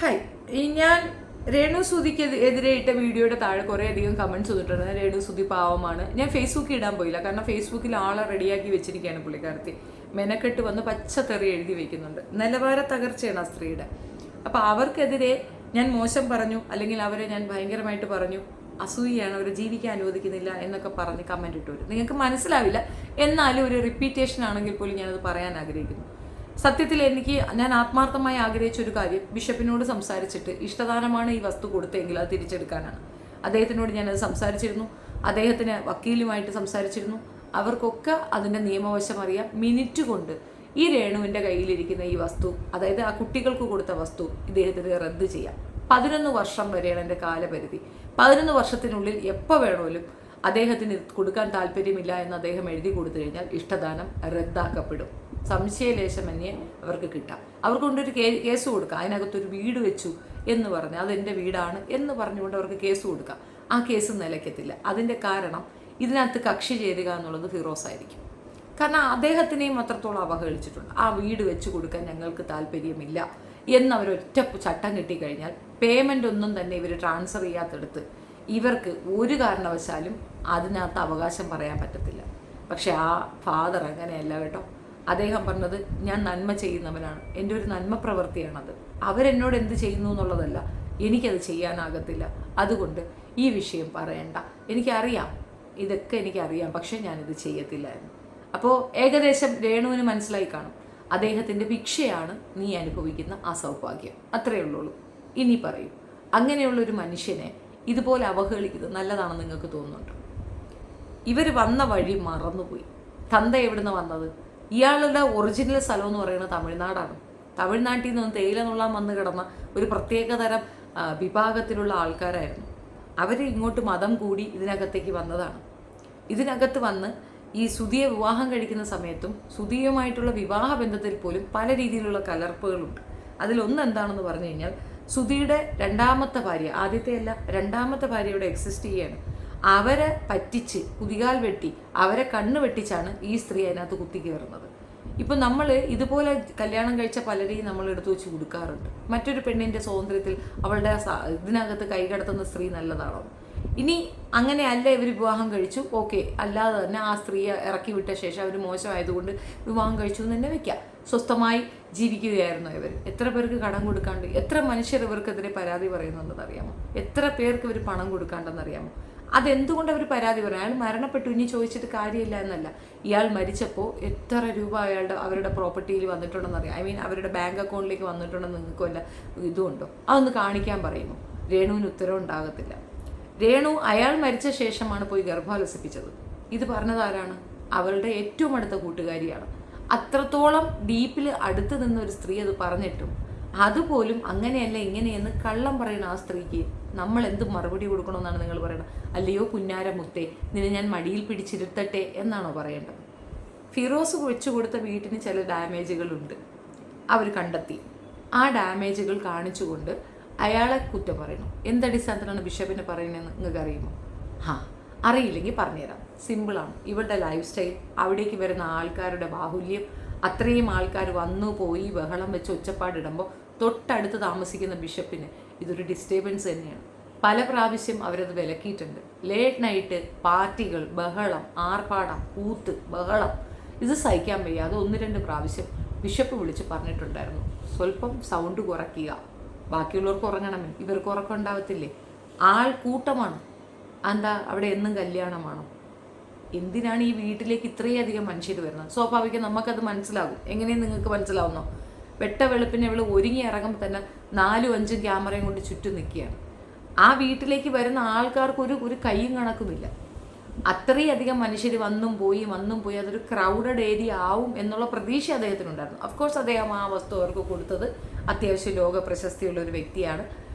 Hi ഞാൻ രേണു സുധിക്ക് എതി- എതിരെ ഇട്ട വീഡിയോയുടെ താഴെ കുറേ അധികം കമന്റ്സ് വന്നിട്ടുണ്ട് രേണു സുധി പാവമാണ്. ഞാൻ ഫേസ്ബുക്കിൽ ഇടാൻ പോയില്ല. കാരണം ഫേസ്ബുക്കിൽ ആളെ റെഡിയാക്കി വെച്ചിരിക്കുകയാണ് പുള്ളിക്കാരത്തി. മെനക്കെട്ട് വന്ന് പച്ചത്തെറി എഴുതി വെക്കുന്നുണ്ട്. നിലവാര തകർച്ചയാണ് ആ സ്ത്രീയുടെ. അപ്പോൾ അവർക്കെതിരെ ഞാൻ മോശം പറഞ്ഞു അല്ലെങ്കിൽ അവരെ ഞാൻ ഭയങ്കരമായിട്ട് പറഞ്ഞു അസൂയയാണ് അവരെ ജീവിക്കാൻ അനുവദിക്കുന്നില്ല എന്നൊക്കെ പറഞ്ഞ് കമന്റ് ഇട്ടു നിങ്ങൾക്ക് മനസ്സിലാവില്ല. എന്നാലും ഒരു റിപ്പീറ്റേഷൻ ആണെങ്കിൽ പോലും ഞാനത് പറയാൻ ആഗ്രഹിക്കുന്നു. സത്യത്തിൽ എനിക്ക് ഞാൻ ആത്മാർത്ഥമായി ആഗ്രഹിച്ച ഒരു കാര്യം ബിഷപ്പിനോട് സംസാരിച്ചിട്ട് ഇഷ്ടദാനമാണ് ഈ വസ്തു കൊടുത്തെങ്കിൽ അത് തിരിച്ചെടുക്കാനാണ്. അദ്ദേഹത്തിനോട് ഞാനത് സംസാരിച്ചിരുന്നു. അദ്ദേഹത്തിന് വക്കീലുമായിട്ട് സംസാരിച്ചിരുന്നു. അവർക്കൊക്കെ അതിന്റെ നിയമവശം അറിയാം. മിനിറ്റ് കൊണ്ട് ഈ രേണുവിന്റെ കയ്യിലിരിക്കുന്ന ഈ വസ്തു അതായത് ആ കുട്ടികൾക്ക് കൊടുത്ത വസ്തു ഇദ്ദേഹത്തിന് റദ്ദ് ചെയ്യാം. പതിനൊന്ന് വർഷം വരെയാണ് എന്റെ കാലപരിധി. പതിനൊന്ന് വർഷത്തിനുള്ളിൽ എപ്പോൾ വേണമെങ്കിലും അദ്ദേഹത്തിന് കൊടുക്കാൻ താല്പര്യമില്ല എന്ന് അദ്ദേഹം എഴുതി കൊടുത്തു കഴിഞ്ഞാൽ ഇഷ്ടദാനം റദ്ദാക്കപ്പെടും. സംശയലേശമന്യേ അവർക്ക് കിട്ടാം. അവർക്ക് കൊണ്ടൊരു കേസ് കൊടുക്കാം. അതിനകത്തൊരു വീട് വെച്ചു എന്ന് പറഞ്ഞ് അതെന്റെ വീടാണ് എന്ന് പറഞ്ഞുകൊണ്ട് അവർക്ക് കേസ് കൊടുക്കാം. ആ കേസ് നിലയ്ക്കത്തില്ല. അതിന്റെ കാരണം ഇതിനകത്ത് കക്ഷി ചേരുക എന്നുള്ളത് ഫിറോസ് ആയിരിക്കും. കാരണം അദ്ദേഹത്തിനെയും അത്രത്തോളം അവഹേളിച്ചിട്ടുണ്ട്. ആ വീട് വെച്ച് കൊടുക്കാൻ ഞങ്ങൾക്ക് താല്പര്യമില്ല എന്ന് ഒറ്റ ചട്ടം കിട്ടിക്കഴിഞ്ഞാൽ പേയ്മെന്റ് ഒന്നും തന്നെ ഇവർ ട്രാൻസ്ഫർ ചെയ്യാത്തെടുത്ത് ഇവർക്ക് ഒരു കാരണവശാലും അതിനകത്ത് അവകാശം പറയാൻ പറ്റത്തില്ല. പക്ഷേ ആ ഫാദർ അങ്ങനെയല്ല കേട്ടോ. അദ്ദേഹം പറഞ്ഞത് ഞാൻ നന്മ ചെയ്യുന്നവനാണ്. എന്റെ ഒരു നന്മ പ്രവൃത്തിയാണത്. അവരെന്നോട് എന്ത് ചെയ്യുന്നു എന്നുള്ളതല്ല. എനിക്കത് ചെയ്യാനാകത്തില്ല. അതുകൊണ്ട് ഈ വിഷയം പറയണ്ട. എനിക്കറിയാം. ഇതൊക്കെ എനിക്കറിയാം. പക്ഷെ ഞാനിത് ചെയ്യത്തില്ലായിരുന്നു അപ്പോൾ ഏകദേശം രേണുവിന് മനസ്സിലായി കാണും. അദ്ദേഹത്തിന്റെ ഭിക്ഷയാണ് നീ അനുഭവിക്കുന്ന ആ സൗഭാഗ്യം. അത്രയേ ഉള്ളൂ ഇനി പറയും. അങ്ങനെയുള്ളൊരു മനുഷ്യനെ ഇതുപോലെ അവഹേളിക്കുന്നത് നല്ലതാണെന്ന് നിങ്ങൾക്ക് തോന്നുന്നുണ്ട്? ഇവർ വന്ന വഴി മറന്നുപോയി. തന്ത എവിടുന്ന് വന്നത്? ഇയാളുടെ ഒറിജിനൽ സ്ഥലം എന്ന് പറയുന്നത് തമിഴ്നാടാണ്. തമിഴ്നാട്ടിൽ നിന്ന് തേയില നുള്ളാൻ വന്ന് കിടന്ന ഒരു പ്രത്യേക തരം വിഭാഗത്തിലുള്ള ആൾക്കാരായിരുന്നു. അവർ ഇങ്ങോട്ട് മതം കൂടി ഇതിനകത്തേക്ക് വന്നതാണ്. ഇതിനകത്ത് വന്ന് ഈ സുതിയെ വിവാഹം കഴിക്കുന്ന സമയത്തും സുതിയുമായിട്ടുള്ള വിവാഹ ബന്ധത്തിൽ പോലും പല രീതിയിലുള്ള കലർപ്പുകളുണ്ട്. അതിലൊന്ന് എന്താണെന്ന് പറഞ്ഞു കഴിഞ്ഞാൽ സുതിയുടെ രണ്ടാമത്തെ ഭാര്യ ആദ്യത്തെ അല്ല രണ്ടാമത്തെ ഭാര്യയുടെ എക്സിസ്റ്റ് ചെയ്യാണ്. അവരെ പറ്റിച്ച് കുതികാൽ വെട്ടി അവരെ കണ്ണ് വെട്ടിച്ചാണ് ഈ സ്ത്രീ അതിനകത്ത് കുത്തി കയറുന്നത്. ഇപ്പം നമ്മൾ ഇതുപോലെ കല്യാണം കഴിച്ച പലരെയും നമ്മൾ എടുത്തു വെച്ച് കൊടുക്കാറുണ്ട്. മറ്റൊരു പെണ്ണിന്റെ സ്വാതന്ത്ര്യത്തിൽ അവളുടെ ഇതിനകത്ത് കൈകടത്തുന്ന സ്ത്രീ നല്ലതാണോ? ഇനി അങ്ങനെ അങ്ങനെയല്ല ഇവർ വിവാഹം കഴിച്ചു. ഓക്കെ അല്ലാതെ തന്നെ ആ സ്ത്രീയെ ഇറക്കി വിട്ട ശേഷം അവർ മോശമായതുകൊണ്ട് വിവാഹം കഴിച്ചു എന്ന് തന്നെ വെക്കാം. സ്വസ്ഥമായി ജീവിക്കുകയായിരുന്നു ഇവർ എത്ര പേർക്ക് കടം കൊടുക്കാണ്ട് എത്ര മനുഷ്യർ ഇവർക്കെതിരെ പരാതി പറയുന്നുണ്ടെന്ന് അറിയാമോ? എത്ര പേർക്ക് ഇവർ പണം കൊടുക്കാണ്ടെന്ന് അറിയാമോ? അതെന്തുകൊണ്ട് അവർ പരാതി പറയും? അയാൾ മരണപ്പെട്ടു ഇനി ചോദിച്ചിട്ട് കാര്യമില്ല എന്നല്ല. ഇയാൾ മരിച്ചപ്പോൾ എത്ര രൂപ അയാളുടെ അവരുടെ പ്രോപ്പർട്ടിയിൽ വന്നിട്ടുണ്ടെന്ന് അറിയാം ഐ മീൻ അവരുടെ ബാങ്ക് അക്കൗണ്ടിലേക്ക് വന്നിട്ടുണ്ടെന്ന് നിങ്ങൾക്ക് വല്ല ഇതുണ്ടോ അതൊന്ന് കാണിക്കാൻ പറയുമോ രേണുവിന് ഉത്തരവ് ഉണ്ടാകത്തില്ല. രേണു അയാൾ മരിച്ച ശേഷമാണ് പോയി ഗർഭാലസിപ്പിച്ചത്. ഇത് പറഞ്ഞത് ആരാണ്? അവളുടെ ഏറ്റവും അടുത്ത കൂട്ടുകാരിയാണ്. അത്രത്തോളം ഡീപ്പിൽ അടുത്ത് നിന്ന ഒരു സ്ത്രീ അത് പറഞ്ഞിട്ടും അതുപോലും അങ്ങനെയല്ല ഇങ്ങനെയെന്ന് കള്ളം പറയുന്ന ആ സ്ത്രീക്ക് നമ്മൾ എന്ത് മറുപടി കൊടുക്കണമെന്നാണ് നിങ്ങൾ പറയുന്നത്? അല്ലയോ കുഞ്ഞാരമുത്തേ മുത്തേ നിന്നെ ഞാൻ മടിയിൽ പിടിച്ചിരുത്തട്ടെ എന്നാണോ പറയേണ്ടത്? ഫിറോസ് വെച്ചു കൊടുത്ത വീട്ടിന് ചില ഡാമേജുകളുണ്ട്. അവർ കണ്ടെത്തി. ആ ഡാമേജുകൾ കാണിച്ചുകൊണ്ട് അയാളെ കുറ്റം പറയണം എന്തടിസ്ഥാനത്തിലാണ് ബിഷപ്പിനെ പറയുന്നതെന്ന് നിങ്ങൾക്ക് അറിയുമോ? ഹാ അറിയില്ലെങ്കിൽ പറഞ്ഞുതരാം. സിമ്പിളാണ്. ഇവളുടെ ലൈഫ് സ്റ്റൈൽ അവിടേക്ക് വരുന്ന ആൾക്കാരുടെ ബാഹുല്യം അത്രയും ആൾക്കാർ വന്നു പോയി ബഹളം വെച്ച് ഒച്ചപ്പാടിടുമ്പോൾ തൊട്ടടുത്ത് താമസിക്കുന്ന ബിഷപ്പിന് ഇതൊരു ഡിസ്റ്റർബൻസ് തന്നെയാണ്. പല പ്രാവശ്യം അവരത് വിലക്കിയിട്ടുണ്ട്. ലേറ്റ് നൈറ്റ് പാർട്ടികൾ ബഹളം ആർപ്പാടം കൂത്ത് ബഹളം ഇത് സഹിക്കാൻ വയ്യ. അത് ഒന്ന് രണ്ട് പ്രാവശ്യം ബിഷപ്പ് വിളിച്ച് പറഞ്ഞിട്ടുണ്ടായിരുന്നു. സ്വല്പം സൗണ്ട് കുറയ്ക്കുക. ബാക്കിയുള്ളവർക്ക് ഉറങ്ങണമേ. ഇവർക്ക് ഉറക്കം ഉണ്ടാവത്തില്ലേ? ആൾ കൂട്ടമാണ്? എന്താ അവിടെ എന്നും കല്യാണമാണോ? എന്തിനാണ് ഈ വീട്ടിലേക്ക് ഇത്രയധികം മനുഷ്യർ വരുന്നത്? സ്വാഭാവികം നമുക്കത് മനസ്സിലാകും. എങ്ങനെയും നിങ്ങൾക്ക് മനസ്സിലാവുന്നോ? വെട്ട വെളുപ്പിനെ ഇവൾ ഒരുങ്ങി ഇറങ്ങുമ്പോൾ തന്നെ നാലും അഞ്ചും ക്യാമറയും കൊണ്ട് ചുറ്റും നിൽക്കുകയാണ്. ആ വീട്ടിലേക്ക് വരുന്ന ആൾക്കാർക്ക് ഒരു ഒരു കൈയും കണക്കുമില്ല. അത്രയധികം മനുഷ്യർ വന്നും പോയി വന്നും പോയി അതൊരു ക്രൗഡഡ് ഏരിയ ആവും എന്നുള്ള പ്രതീക്ഷ അദ്ദേഹത്തിനുണ്ടായിരുന്നു. അഫ്കോഴ്സ് അദ്ദേഹം ആ വസ്തു അവർക്ക് കൊടുത്തത് അത്യാവശ്യം ലോക പ്രശസ്തിയുള്ള ഒരു വ്യക്തിയാണ്.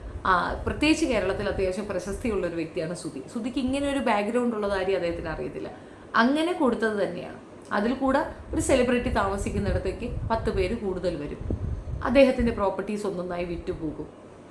പ്രത്യേകിച്ച് കേരളത്തിൽ അത്യാവശ്യം പ്രശസ്തിയുള്ള ഒരു വ്യക്തിയാണ് സുധി. സുധിക്ക് ഇങ്ങനെ ഒരു ബാക്ക്ഗ്രൗണ്ട് ഉള്ള കാര്യം അദ്ദേഹത്തിന് അറിയത്തില്ല. അങ്ങനെ കൊടുത്തത് തന്നെയാണ്. അതിൽ കൂടെ ഒരു സെലിബ്രിറ്റി താമസിക്കുന്നിടത്തേക്ക് പത്ത് പേര് കൂടുതൽ വരും. അദ്ദേഹത്തിന്റെ പ്രോപ്പർട്ടീസ് ഒന്നൊന്നായി വിറ്റുപോകും.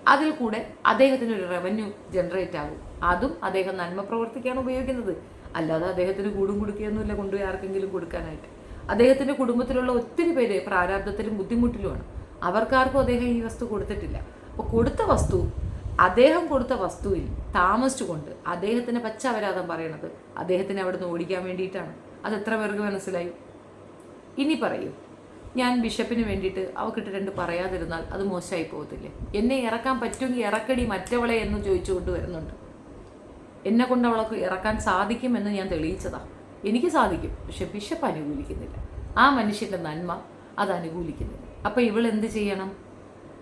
അതിൽ കൂടെ അദ്ദേഹത്തിന് ഒരു റവന്യൂ ജനറേറ്റ് ആകും. അതും അദ്ദേഹം നന്മ പ്രവർത്തിക്കാണ് ഉപയോഗിക്കുന്നത്. അല്ലാതെ അദ്ദേഹത്തിന് കൂടും കൊടുക്കുകയൊന്നുമില്ല കൊണ്ടുപോയി ആർക്കെങ്കിലും കൊടുക്കാനായിട്ട്. അദ്ദേഹത്തിന്റെ കുടുംബത്തിലുള്ള ഒത്തിരി പേര് പ്രാരാബ്ധത്തിലും ബുദ്ധിമുട്ടിലുമാണ്. അവർക്കാർക്കും അദ്ദേഹം ഈ വസ്തു കൊടുത്തിട്ടില്ല. അപ്പോൾ കൊടുത്ത വസ്തു അദ്ദേഹം കൊടുത്ത വസ്തുവിൽ താമസിച്ചുകൊണ്ട് അദ്ദേഹത്തിന് അപരാധം പറയണത് അദ്ദേഹത്തിന് അവിടെ നിന്ന് ഓടിക്കാൻ വേണ്ടിയിട്ടാണ്. അത് എത്ര പേർക്ക് മനസ്സിലായി? ഇനി പറയൂ. ഞാൻ ബിഷപ്പിന് വേണ്ടിയിട്ട് അവക്കിട്ട് രണ്ട് പറയാതിരുന്നാൽ അത് മോശമായി പോകത്തില്ലേ? എന്നെ ഇറക്കാൻ പറ്റുമെങ്കിൽ ഇറക്കടി മറ്റവളെ എന്ന് ചോദിച്ചുകൊണ്ട് വരുന്നുണ്ട്. എന്നെ കൊണ്ട് അവൾക്ക് ഇറക്കാൻ സാധിക്കുമെന്ന് ഞാൻ തെളിയിച്ചതാ. എനിക്ക് സാധിക്കും പക്ഷെ ബിഷപ്പ് അനുകൂലിക്കുന്നില്ല. ആ മനുഷ്യന്റെ നന്മ അത് അനുകൂലിക്കുന്നില്ല. അപ്പോൾ ഇവൾ എന്ത് ചെയ്യണം?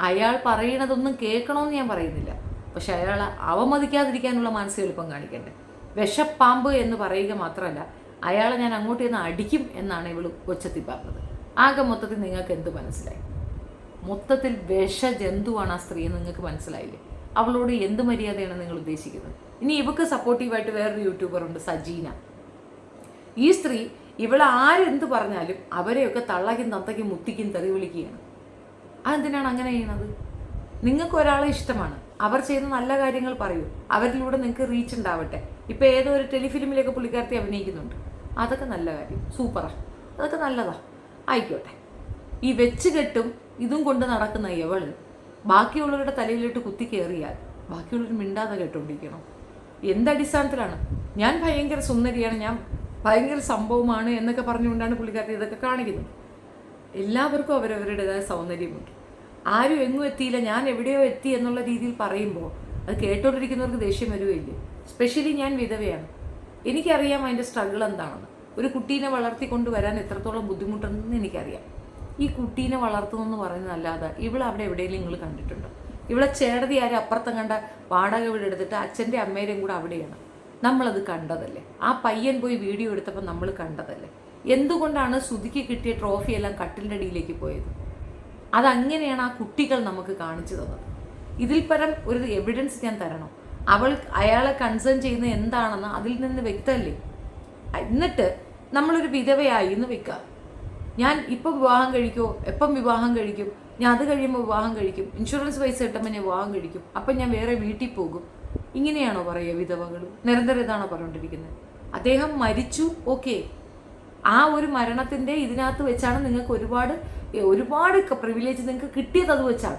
അയാൾ പറയണതൊന്നും കേൾക്കണമെന്ന് ഞാൻ പറയുന്നില്ല. പക്ഷെ അയാൾ അവമതിക്കാതിരിക്കാനുള്ള മാനസിക എളുപ്പം കാണിക്കണ്ടേ. വിഷപ്പാമ്പ് എന്ന് പറയുക മാത്രമല്ല അയാളെ ഞാൻ അങ്ങോട്ട് ചെന്ന് അടിക്കും എന്നാണ് ഇവൾ ഒച്ചത്തിൽ പറഞ്ഞത്. ആകെ മൊത്തത്തിൽ നിങ്ങൾക്ക് എന്ത് മനസ്സിലായി? മൊത്തത്തിൽ വിഷജന്തുവാണ് ആ സ്ത്രീ എന്ന് നിങ്ങൾക്ക് മനസ്സിലായില്ലേ? അവളോട് എന്ത് മര്യാദയാണ് നിങ്ങൾ ഉദ്ദേശിക്കുന്നത്? ഇനി ഇവക്ക് സപ്പോർട്ടീവായിട്ട് വേറൊരു യൂട്യൂബർ ഉണ്ട് സജീന. ഈ സ്ത്രീ ഇവളെ ആരെന്ത് പറഞ്ഞാലും അവരെയൊക്കെ തള്ളയ്ക്കും തത്തയ്ക്കും മുത്തിക്കും തെറി വിളിക്കുകയാണ്. അതെന്തിനാണ് അങ്ങനെ ചെയ്യുന്നത് നിങ്ങൾക്ക് ഒരാളെ ഇഷ്ടമാണ്. അവർ ചെയ്യുന്ന നല്ല കാര്യങ്ങൾ പറയൂ. അവരിലൂടെ നിങ്ങൾക്ക് റീച്ച് ഉണ്ടാവട്ടെ. ഇപ്പോൾ ഏതോ ഒരു ടെലിഫിലിമിലൊക്കെ പുള്ളിക്കാരത്തി അഭിനയിക്കുന്നുണ്ട്. അതൊക്കെ നല്ല കാര്യം. സൂപ്പറാണ് അതൊക്കെ നല്ലതാ. ആയിക്കോട്ടെ. ഈ വെച്ച് കെട്ടും ഇതും കൊണ്ട് നടക്കുന്ന ഇവൾ ബാക്കിയുള്ളവരുടെ തലയിലിട്ട് കുത്തി കയറിയാൽ ബാക്കിയുള്ളവർ മിണ്ടാതെ കേട്ടോണ്ടിരിക്കണം? എന്തടിസ്ഥാനത്തിലാണ് ഞാൻ ഭയങ്കര സുന്ദരിയാണ്. ഞാൻ ഭയങ്കര സംഭവമാണ് എന്നൊക്കെ പറഞ്ഞുകൊണ്ടാണ് പുള്ളിക്കാരത്തി ഇതൊക്കെ കാണിക്കുന്നത്. എല്ലാവർക്കും അവരവരുടേതായ സൗന്ദര്യമുണ്ട്. ആരും എങ്ങും എത്തിയില്ല. ഞാൻ എവിടെയോ എത്തി എന്നുള്ള രീതിയിൽ പറയുമ്പോൾ അത് കേട്ടോണ്ടിരിക്കുന്നവർക്ക് ദേഷ്യം വരുകയില്ലേ? സ്പെഷ്യലി ഞാൻ വിധവയാണ്. എനിക്കറിയാം അതിന്റെ സ്ട്രഗിൾ എന്താണെന്ന്. ഒരു കുട്ടീനെ വളർത്തിക്കൊണ്ട് വരാൻ എത്രത്തോളം ബുദ്ധിമുട്ടുണ്ടെന്ന് എനിക്കറിയാം. ഈ കുട്ടീനെ വളർത്തുന്നെന്ന് പറയുന്നതല്ലാതെ ഇവിടെ അവിടെ എവിടെയെങ്കിലും നിങ്ങൾ കണ്ടിട്ടുണ്ടോ? ഇവിടെ ചേടതി ആരും അപ്പുറത്തും കണ്ട വാടക വീട് എടുത്തിട്ട് അച്ഛന്റെ അമ്മേരെയും കൂടെ അവിടെയാണ്. നമ്മളത് കണ്ടതല്ലേ? ആ പയ്യൻ പോയി വീഡിയോ എടുത്തപ്പോൾ നമ്മൾ കണ്ടതല്ലേ? എന്തുകൊണ്ടാണ് ശ്രുതിക്ക് കിട്ടിയ ട്രോഫി എല്ലാം കട്ടിലിന്റെ അടിയിലേക്ക് പോയത്? അതങ്ങനെയാണ് ആ കുട്ടികൾ നമുക്ക് കാണിച്ചു തന്നത്. ഇതിൽ പരം ഒരു എവിഡൻസ് ഞാൻ തരണം. അവൾ അയാളെ കൺസേൺ ചെയ്യുന്നത് എന്താണെന്ന് അതിൽ നിന്ന് വ്യക്തമല്ലേ? എന്നിട്ട് നമ്മളൊരു വിധവയായി എന്ന് വെക്കുക. ഞാൻ ഇപ്പം വിവാഹം കഴിക്കോ? എപ്പം വിവാഹം കഴിക്കും? ഞാൻ അത് കഴിയുമ്പോൾ വിവാഹം കഴിക്കും. ഇൻഷുറൻസ് പൈസ കിട്ടുമ്പോൾ ഞാൻ വിവാഹം കഴിക്കും. അപ്പം ഞാൻ വേറെ വീട്ടിൽ പോകും. ഇങ്ങനെയാണോ പറയുക വിധവകൾ? നിരന്തരം ഇതാണോ പറഞ്ഞുകൊണ്ടിരിക്കുന്നത്? അദ്ദേഹം മരിച്ചു. ഓക്കെ ആ ഒരു മരണത്തിന്റെ ഇതിനകത്ത് വെച്ചാണ് നിങ്ങൾക്ക് ഒരുപാട് ഒരുപാട് പ്രിവിലേജ് നിങ്ങൾക്ക് കിട്ടിയത് അത് വെച്ചാണ്.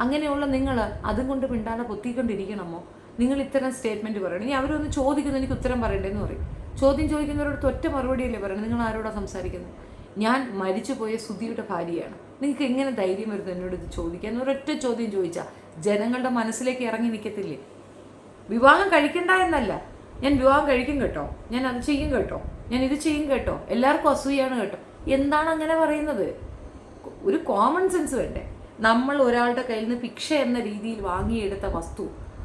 അങ്ങനെയുള്ള നിങ്ങൾ അതും കൊണ്ട് മിണ്ടാതെ പൊത്തിക്കൊണ്ടിരിക്കണമോ? നിങ്ങൾ ഇത്തരം സ്റ്റേറ്റ്മെന്റ് പറയണം. ഇനി അവരൊന്ന് ചോദിക്കുന്നു എനിക്ക് ഉത്തരം പറയണ്ടേന്ന് പറയും. ചോദ്യം ചോദിക്കുന്നവരോട് ഒറ്റ മറുപടിയല്ലേ പറയണം? നിങ്ങൾ ആരോടാ സംസാരിക്കുന്നത്? ഞാൻ മരിച്ചുപോയ സുധിയുടെ ഭാര്യയാണ്. നിങ്ങൾക്ക് എങ്ങനെ ധൈര്യം വരുന്നു എന്നോട് ഇത് ചോദിക്കാൻ? ഒരൊറ്റ ചോദ്യം ചോദിച്ചാൽ ജനങ്ങളുടെ മനസ്സിലേക്ക് ഇറങ്ങി നിൽക്കത്തില്ലേ വിവാഹം കഴിക്കണ്ട എന്നല്ല. ഞാൻ വിവാഹം കഴിക്കും കേട്ടോ. ഞാൻ അത് ചെയ്യും കേട്ടോ. ഞാൻ ഇത് ചെയ്യും കേട്ടോ. എല്ലാവർക്കും അസൂയാണ് കേട്ടോ. എന്താണ് അങ്ങനെ പറയുന്നത്? ഒരു കോമൺ സെൻസ് വേണ്ടേ? നമ്മൾ ഒരാളുടെ കയ്യിൽ നിന്ന് ഭിക്ഷ എന്ന രീതിയിൽ വാങ്ങിയെടുത്ത വസ്തു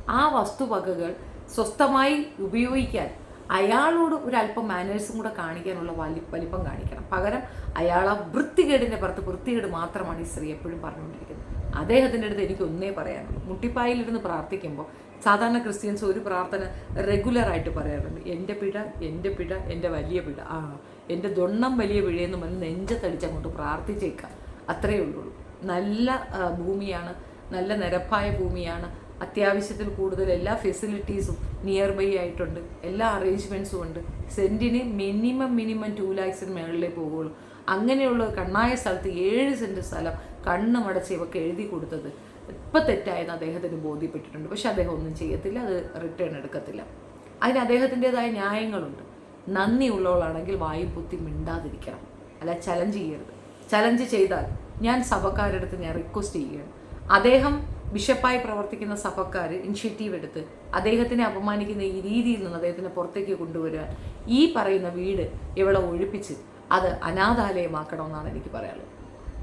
ആ വസ്തുവകകൾ സ്വസ്ഥമായി ഉപയോഗിക്കാൻ അയാളോട് ഒരല്പം മാനേഴ്സും കൂടെ കാണിക്കാനുള്ള വലി വലിപ്പം കാണിക്കണം. പകരം അയാൾ ആ വൃത്തികേടിന്റെ പുറത്ത് വൃത്തികേട് മാത്രമാണ് ഈ സ്ത്രീ എപ്പോഴും പറഞ്ഞുകൊണ്ടിരിക്കുന്നത്. അദ്ദേഹത്തിന്റെ അടുത്ത് എനിക്ക് ഒന്നേ പറയാനുള്ളൂ. മുട്ടിപ്പായിലിരുന്ന് പ്രാർത്ഥിക്കുമ്പോൾ സാധാരണ ക്രിസ്ത്യൻസ് ഒരു പ്രാർത്ഥന റെഗുലറായിട്ട് പറയാറുണ്ട്. എന്റെ പിഴ എന്റെ പിഴ എന്റെ വലിയ പിഴ ആ എന്റെ ദൊണ്ണം വലിയ പിഴയെന്ന് പറഞ്ഞ് നെഞ്ചത്തടിച്ച് അങ്ങോട്ട് പ്രാർത്ഥിച്ചേക്കാം. അത്രയേ ഉള്ളൂ. നല്ല ഭൂമിയാണ് നല്ല നിരപ്പായ ഭൂമിയാണ് അത്യാവശ്യത്തിൽ കൂടുതൽ എല്ലാ ഫെസിലിറ്റീസും നിയർ ബൈ ആയിട്ടുണ്ട്. എല്ലാ അറേഞ്ച്മെന്റ്സും ഉണ്ട്. സെന്റിന് മിനിമം മിനിമം ടു ലാക്സിന് മുകളിലേ പോകുള്ളൂ അങ്ങനെയുള്ള കണ്ണായ സ്ഥലത്ത് ഏഴ് സെന്റ് സ്ഥലം കണ്ണ് മടച്ച് ഇവക്ക് എഴുതി കൊടുത്തത്. ഇപ്പം തെറ്റായെന്ന് അദ്ദേഹത്തിന് ബോധ്യപ്പെട്ടിട്ടുണ്ട്. പക്ഷെ അദ്ദേഹം ഒന്നും ചെയ്യത്തില്ല അത് റിട്ടേൺ എടുക്കത്തില്ല. അതിന് അദ്ദേഹത്തിന്റെതായ ന്യായങ്ങളുണ്ട്. നന്ദിയുള്ളവളാണെങ്കിൽ വായു പൊത്തി മിണ്ടാതിരിക്കണം. അല്ല ചലഞ്ച് ചെയ്യരുത്. ചലഞ്ച് ചെയ്താൽ ഞാൻ സഭക്കാരുടെ അടുത്ത് ഞാൻ റിക്വസ്റ്റ് ചെയ്യുകയാണ്. അദ്ദേഹം ബിഷപ്പായി പ്രവർത്തിക്കുന്ന സഭക്കാർ ഇനിഷ്യേറ്റീവ് എടുത്ത് അദ്ദേഹത്തിനെ അപമാനിക്കുന്ന ഈ രീതിയിൽ നിന്ന് അദ്ദേഹത്തിനെ പുറത്തേക്ക് കൊണ്ടുവരിക. ഈ പറയുന്ന വീട് ഇവളെ ഒഴിപ്പിച്ച് അത് അനാഥാലയമാക്കണമെന്നാണ് എനിക്ക് പറയാനുള്ളത്.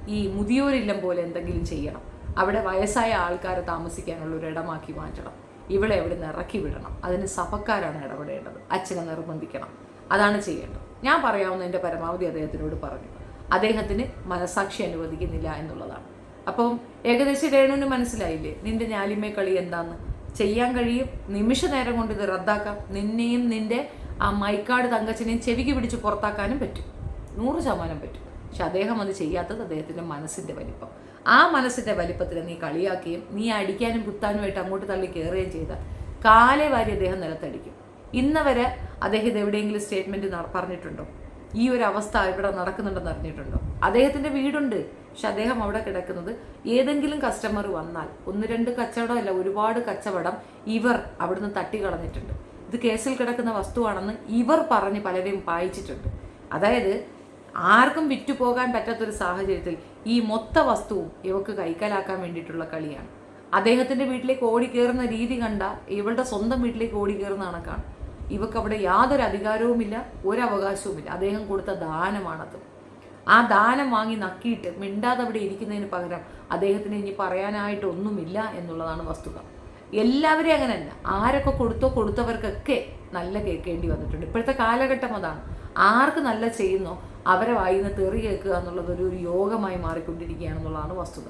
ഈ മുതിയോരില്ലം പോലെ എന്തെങ്കിലും ചെയ്യണം. അവിടെ വയസ്സായ ആൾക്കാരെ താമസിക്കാനുള്ള ഒരു ഇടമാക്കി മാറ്റണം. ഇവളെ എവിടെ നിന്ന് ഇറക്കി വിടണം. അതിന് സഭക്കാരാണ് ഇടപെടേണ്ടത്. അച്ഛനെ നിർബന്ധിക്കണം. അതാണ് ചെയ്യേണ്ടത്. ഞാൻ പറയാവുന്നതിന്റെ പരമാവധി അദ്ദേഹത്തിനോട് പറഞ്ഞു. അദ്ദേഹത്തിന് മനസാക്ഷി അനുവദിക്കുന്നില്ല എന്നുള്ളതാണ്. അപ്പം ഏകദേശം രേണുവിന് മനസ്സിലായില്ലേ? നിന്റെ ഞാലിമേ കളി എന്താന്ന്? ചെയ്യാൻ കഴിയും. നിമിഷ നേരം കൊണ്ട് ഇത് റദ്ദാക്കാം. നിന്നെയും നിന്റെ ആ മൈക്കാട് തങ്കച്ചനെയും ചെവിക്ക് പിടിച്ച് പുറത്താക്കാനും പറ്റും. നൂറ് ശതമാനം പറ്റും. പക്ഷെ അദ്ദേഹം അത് ചെയ്യാത്തത് അദ്ദേഹത്തിന്റെ മനസ്സിന്റെ വലിപ്പം. ആ മനസ്സിന്റെ വലിപ്പത്തിൽ നീ കളിയാക്കുകയും നീ അടിക്കാനും കുത്താനുമായിട്ട് അങ്ങോട്ട് തള്ളി കയറുകയും ചെയ്ത കാലേ വാരി അദ്ദേഹം നിലത്തടിക്കും. ഇന്നവരെ അദ്ദേഹം ഇത് എവിടെയെങ്കിലും സ്റ്റേറ്റ്മെന്റ് പറഞ്ഞിട്ടുണ്ടോ? ഈ ഒരു അവസ്ഥ ഇവിടെ നടക്കുന്നുണ്ടെന്ന് അറിഞ്ഞിട്ടുണ്ടോ? അദ്ദേഹത്തിന്റെ വീടുണ്ട് പക്ഷെ അദ്ദേഹം അവിടെ കിടക്കുന്നത് ഏതെങ്കിലും കസ്റ്റമർ വന്നാൽ ഒന്ന് രണ്ട് കച്ചവടമല്ല ഒരുപാട് കച്ചവടം ഇവർ അവിടുന്ന് തട്ടിക്കളഞ്ഞിട്ടുണ്ട്. ഇത് കേസിൽ കിടക്കുന്ന വസ്തുവാണെന്ന് ഇവർ പറഞ്ഞ് പലരെയും പായിച്ചിട്ടുണ്ട്. അതായത് ആർക്കും വിറ്റുപോകാൻ പറ്റാത്തൊരു സാഹചര്യത്തിൽ ഈ മൊത്ത വസ്തുവും ഇവക്ക് കൈക്കലാക്കാൻ വേണ്ടിയിട്ടുള്ള കളിയാണ്. അദ്ദേഹത്തിന്റെ വീട്ടിലേക്ക് ഓടി കയറുന്ന രീതി കണ്ട ഇവളുടെ സ്വന്തം വീട്ടിലേക്ക് ഓടി കയറുന്ന കണക്കാണ് ഇവക്ക് അവിടെ യാതൊരു അധികാരവുമില്ല ഒരു അവകാശവുമില്ല അദ്ദേഹം കൊടുത്ത ദാനമാണത്. ആ ദാനം വാങ്ങി നക്കിയിട്ട് മിണ്ടാതെ അവിടെ ഇരിക്കുന്നതിന് പകരം അദ്ദേഹത്തിന് ഇനി പറയാനായിട്ടൊന്നുമില്ല എന്നുള്ളതാണ് വസ്തുത. എല്ലാവരെയും അങ്ങനെയല്ല ആരൊക്കെ കൊടുത്തോ കൊടുത്തവർക്കൊക്കെ നല്ല കേൾക്കേണ്ടി വന്നിട്ടുണ്ട്. ഇപ്പോഴത്തെ കാലഘട്ടം അതാണ്. ആർക്ക് നല്ല ചെയ്യുന്നോ അവരെ വായിന്ന് തെറി കേൾക്കുക എന്നുള്ളത് ഒരു യോഗമായി മാറിക്കൊണ്ടിരിക്കുകയാണെന്നുള്ളതാണ് വസ്തുത.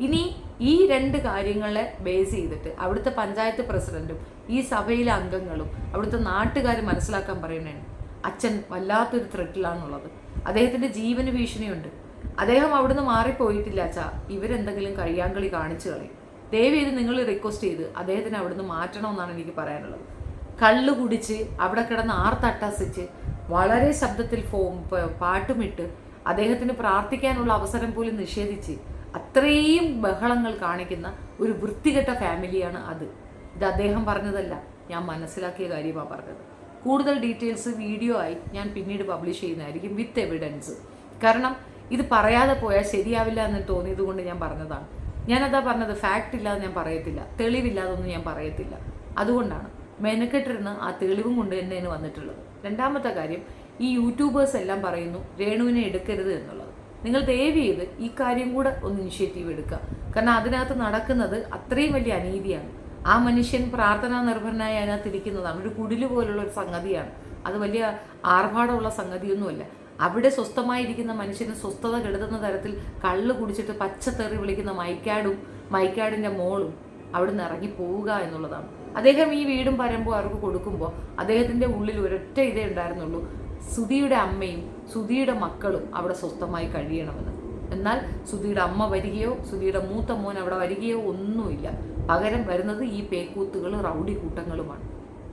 ഇനി ഈ രണ്ട് കാര്യങ്ങളെ ബേസ് ചെയ്തിട്ട് അവിടുത്തെ പഞ്ചായത്ത് പ്രസിഡന്റും ഈ സഭയിലെ അംഗങ്ങളും അവിടുത്തെ നാട്ടുകാർ മനസ്സിലാക്കാൻ പറയുന്നുണ്ട് അച്ഛൻ വല്ലാത്തൊരു ത്രെട്ടിലാണുള്ളത് അദ്ദേഹത്തിന്റെ ജീവന് ഭീഷണിയുണ്ട്. അദ്ദേഹം അവിടുന്ന് മാറിപ്പോയിട്ടില്ല അച്ഛാ. ഇവരെന്തെങ്കിലും കഴിയാങ്കളി കാണിച്ചു കളയും. ദയവ് ചെയ്ത് നിങ്ങൾ റിക്വസ്റ്റ് ചെയ്ത് അദ്ദേഹത്തിന് അവിടുന്ന് മാറ്റണമെന്നാണ് എനിക്ക് പറയാനുള്ളത്. കള്ള് കുടിച്ച് അവിടെ കിടന്ന് ആർത്തട്ടസിച്ച് വളരെ ശബ്ദത്തിൽ ഫോ പാട്ടുമിട്ട് അദ്ദേഹത്തിന് പ്രാർത്ഥിക്കാനുള്ള അവസരം പോലും നിഷേധിച്ച് അത്രയും ബഹളങ്ങൾ കാണിക്കുന്ന ഒരു വൃത്തികെട്ട ഫാമിലിയാണ് അത്. ഇത് അദ്ദേഹം പറഞ്ഞതല്ല. ഞാൻ മനസ്സിലാക്കിയ കാര്യമാണ് പറഞ്ഞത്. കൂടുതൽ ഡീറ്റെയിൽസ് വീഡിയോ ആയി ഞാൻ പിന്നീട് പബ്ലിഷ് ചെയ്യുന്നതായിരിക്കും വിത്ത് എവിഡൻസ്. കാരണം ഇത് പറയാതെ പോയാൽ ശരിയാവില്ല എന്ന് തോന്നിയത് കൊണ്ട് ഞാൻ പറഞ്ഞതാണ്. ഞാനതാ പറഞ്ഞത് ഫാക്റ്റ് ഇല്ലാതെ ഞാൻ പറയത്തില്ല. തെളിവില്ലാതൊന്നും ഞാൻ പറയത്തില്ല. അതുകൊണ്ടാണ് മെനക്കെട്ടിരുന്ന് ആ തെളിവും കൊണ്ട് തന്നെയാണ് വന്നിട്ടുള്ളത്. രണ്ടാമത്തെ കാര്യം ഈ യൂട്യൂബേഴ്സ് എല്ലാം പറയുന്നു രേണുവിനെ എടുക്കരുത് എന്നുള്ളത്. നിങ്ങൾ ദയവ് ചെയ്ത് ഈ കാര്യം കൂടെ ഒന്ന് ഇനിഷ്യേറ്റീവ് എടുക്കുക. കാരണം അതിനകത്ത് നടക്കുന്നത് അത്രയും വലിയ അനീതിയാണ്. ആ മനുഷ്യൻ പ്രാർത്ഥനാ നിർഭരനായി അതിനകത്ത് ഇരിക്കുന്നതാണ് ഒരു കുടിൽ പോലുള്ള ഒരു സംഗതിയാണ്. അത് വലിയ ആർഭാടമുള്ള സംഗതിയൊന്നുമല്ല. അവിടെ സ്വസ്ഥമായിരിക്കുന്ന മനുഷ്യന് സ്വസ്ഥത കെടുത്തുന്ന തരത്തിൽ കള്ള് കുടിച്ചിട്ട് പച്ചത്തെറി വിളിക്കുന്ന മൈക്കാടും മൈക്കാടിന്റെ മോളും അവിടുന്ന് ഇറങ്ങി പോവുക എന്നുള്ളതാണ്. അദ്ദേഹം ഈ വീടും പരമ്പോ അവർക്ക് കൊടുക്കുമ്പോൾ അദ്ദേഹത്തിന്റെ ഉള്ളിൽ ഒരൊറ്റ ഇതേ ഉണ്ടായിരുന്നുള്ളൂ. സുധിയുടെ അമ്മയും സുധിയുടെ മക്കളും അവിടെ സ്വസ്ഥമായി കഴിയണമെന്ന്. എന്നാൽ സുധിയുടെ അമ്മ വരികയോ സുധിയുടെ മൂത്ത മോൻ അവിടെ വരികയോ ഒന്നുമില്ല. പകരം വരുന്നത് ഈ പേക്കൂത്തുകൾ റൗഡി കൂട്ടങ്ങളുമാണ്.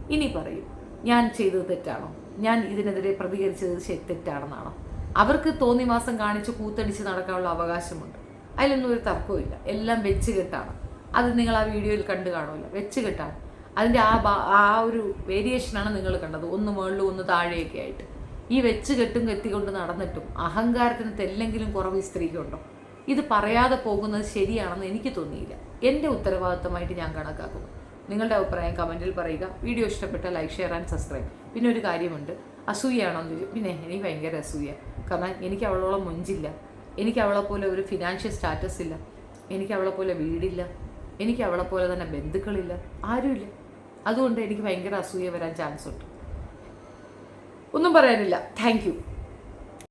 ഇനി പറയും ഞാൻ ചെയ്തത് തെറ്റാണോ? ഞാൻ ഇതിനെതിരെ പ്രതികരിച്ചത് തെറ്റാണെന്നാണോ? അവർക്ക് തോന്നിവാസം കാണിച്ച് കൂത്തടിച്ച് നടക്കാനുള്ള അവകാശമുണ്ട്. അതിലൊന്നും ഒരു തർക്കവുമില്ല. എല്ലാം വെച്ച് കെട്ടാണ് അത് നിങ്ങൾ ആ വീഡിയോയിൽ കണ്ടു കാണുമല്ലോ. വെച്ച് കെട്ടാണ് അതിന്റെ ആ ആ ഒരു വേരിയേഷനാണ് നിങ്ങൾ കണ്ടത്. ഒന്ന് മുകളിലും ഒന്ന് താഴെയൊക്കെ ആയിട്ട്. ഈ വെച്ച് കെട്ടും കെത്തിക്കൊണ്ട് നടന്നിട്ടും അഹങ്കാരത്തിന് തെല്ലെങ്കിലും കുറവ് ഈ സ്ത്രീക്കുണ്ടോ? ഇത് പറയാതെ പോകുന്നത് ശരിയാണെന്ന് എനിക്ക് തോന്നിയില്ല. എന്റെ ഉത്തരവാദിത്തമായിട്ട് ഞാൻ കണക്കാക്കുന്നു. നിങ്ങളുടെ അഭിപ്രായം കമന്റിൽ പറയുക. വീഡിയോ ഇഷ്ടപ്പെട്ട ലൈക്ക് ഷെയർ ആൻഡ് സബ്സ്ക്രൈബ് പിന്നെ ഒരു കാര്യമുണ്ട്. അസൂയാണോ എന്ന് ചോദിച്ചു. പിന്നെ എനിക്ക് ഭയങ്കര അസൂയ. കാരണം എനിക്ക് അവളോളം മുഞ്ചില്ല. എനിക്ക് അവളെ പോലെ ഒരു ഫിനാൻഷ്യൽ സ്റ്റാറ്റസ് ഇല്ല. എനിക്ക് അവളെ പോലെ വീടില്ല. എനിക്ക് അവളെ പോലെ തന്നെ ബന്ധുക്കളില്ല. ആരുമില്ല. അതുകൊണ്ട് എനിക്ക് ഭയങ്കര അസൂയ വരാൻ ചാൻസ് ഉണ്ട്. ഒന്നും പറയാനില്ല. താങ്ക്